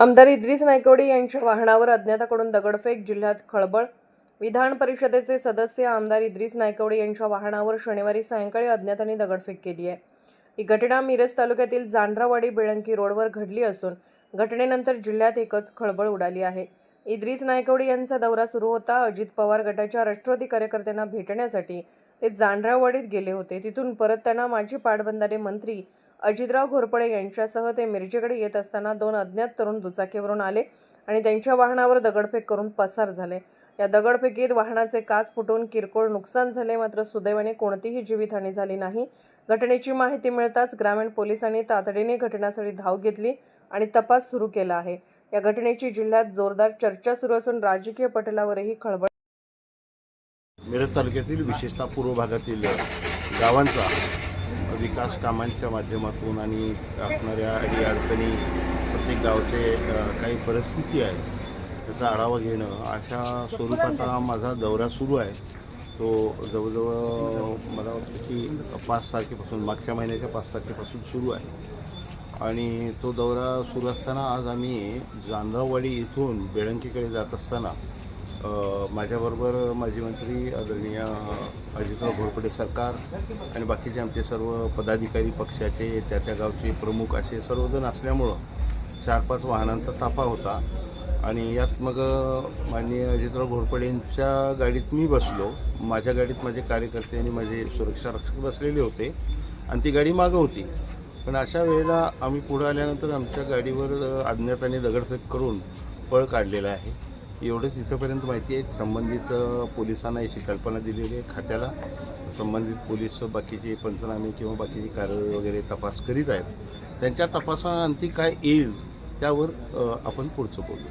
आमदार इद्रिस नायकवडी यांच्या वाहनावर अज्ञाताकडून दगडफेक जिल्ह्यात खळबळ. विधान परिषदेचे सदस्य आमदार इद्रिस नायकवडी यांच्या वाहनावर शनिवारी सायंकाळी अज्ञातांनी दगडफेक केली आहे. ही घटना मिरज तालुक्यातील जांढरावाडी बेळंकी रोडवर घडली असून घटनेनंतर जिल्ह्यात एकच खळबळ उडाली आहे. इद्रिस नायकवडी यांचा दौरा सुरू होता अजित पवार गटाच्या राष्ट्रवादी कार्यकर्त्यांना भेटण्यासाठी. ते जांढरावाडीत गेले होते. तिथून परत त्यांना माजी पाटबंधारे मंत्री अजितराव घोरपडे यांच्यासह ते मिरजेकडे येत असताना दोन अज्ञात तरुण दुचाकीवरून आले आणि त्यांच्या वाहनावर दगडफेक करून पसार झाले. या दगडफेकीत वाहनाचे काच फुटून किरकोळ नुकसान झाले मात्र सुदैवाने कोणतीही जीवितहानी झाली नाही. घटनेची माहिती मिळताच ग्रामीण पोलिसांनी तातडीने घटनास्थळी धाव घेतली आणि तपास सुरू केला आहे. या घटनेची जिल्ह्यात जोरदार चर्चा सुरू असून राजकीय पटलावरही खळबळ मिरज तालुक्यातील विशेषतः पूर्व भागातील गावांचा विकास कामांच्या माध्यमातून आणि असणाऱ्या अडी अडचणी प्रत्येक गावचे काही परिस्थिती आहे त्याचा आढावा घेणं अशा स्वरूपाचा माझा दौरा सुरू आहे. तो जवळजवळ मला वाटतं की पाच तारखेपासून मागच्या महिन्याच्या पाच तारखेपासून सुरू आहे. आणि तो दौरा सुरू असताना आज आम्ही जांधववाडी इथून बेळंकीकडे जात असताना माझ्याबरोबर माजी मंत्री आदरणीय अजितराव घोरपडे सरकार आणि बाकीचे आमचे सर्व पदाधिकारी पक्षाचे त्या त्या गावचे प्रमुख असे सर्वजण असल्यामुळं चार पाच वाहनांचा ताफा होता. आणि यात मग माननीय अजितराव घोरपडेंच्या गाडीत मी बसलो. माझ्या गाडीत माझे कार्यकर्ते आणि माझे सुरक्षा रक्षक बसलेले होते आणि ती गाडी मागं होती. पण अशा वेळेला आम्ही पुढं आल्यानंतर आमच्या गाडीवर अज्ञाताने दगडफेक करून पळ काढलेला आहे. एवढंच इथंपर्यंत माहिती आहे. संबंधित पोलिसांना याची कल्पना दिलेली आहे खात्याला. संबंधित पोलीस बाकीचे पंचनामे किंवा बाकीचे कार्य वगैरे तपास करीत आहेत. त्यांच्या तपासाअंती काय येईल त्यावर आपण पुढचं बोलू.